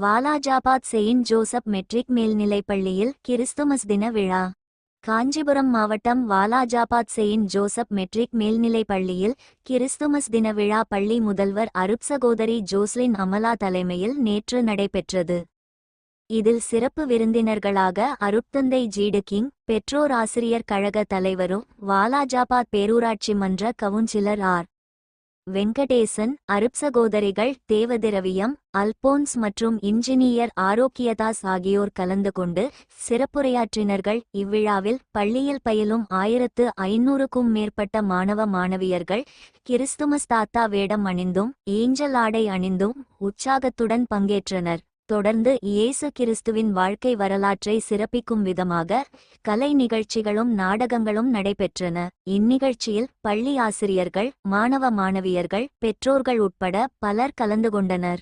Walajabad saint Joseph matric மேல்நிலைப்பள்ளியில் Christmas தின விழா. காஞ்சிபுரம் மாவட்டம் வாலாஜாபாத் செயின்ட் ஜோசப் மெட்ரிக் மேல்நிலைப் பள்ளியில் கிறிஸ்துமஸ் தின விழா பள்ளி முதல்வர் அருப் சகோதரி ஜோஸ்லின் அமலா தலைமையில் நேற்று நடைபெற்றது. இதில் சிறப்பு விருந்தினர்களாக அருட்தந்தை ஜீடு கிங் பெற்றோர் ஆசிரியர் கழக தலைவரும் வாலாஜாபாத் பேரூராட்சி மன்ற கவுன்சிலர் ஆர். வெங்கடேசன் அருப் சகோதரிகள் தேவதிரவியம் அல்போன்ஸ் மற்றும் இன்ஜினியர் ஆரோக்கியதாஸ் ஆகியோர் கலந்து கொண்டு சிறப்புரையாற்றினர்கள். இவ்விழாவில் பள்ளியில் பயிலும் ஆயிரத்து ஐநூறுக்கும் மேற்பட்ட மாணவ மாணவியர்கள் கிறிஸ்துமஸ் தாத்தா வேடம் அணிந்தும் ஏஞ்சல் ஆடை அணிந்தும் உற்சாகத்துடன் பங்கேற்றனர். தொடர்ந்து இயேசு கிறிஸ்துவின் வாழ்க்கை வரலாற்றை சிறப்பிக்கும் விதமாக கலை நிகழ்ச்சிகளும் நாடகங்களும் நடைபெற்றன. இந்நிகழ்ச்சியில் பள்ளி ஆசிரியர்கள் மாணவ மாணவியர்கள் பெற்றோர்கள் உட்பட பலர் கலந்து கொண்டனர்.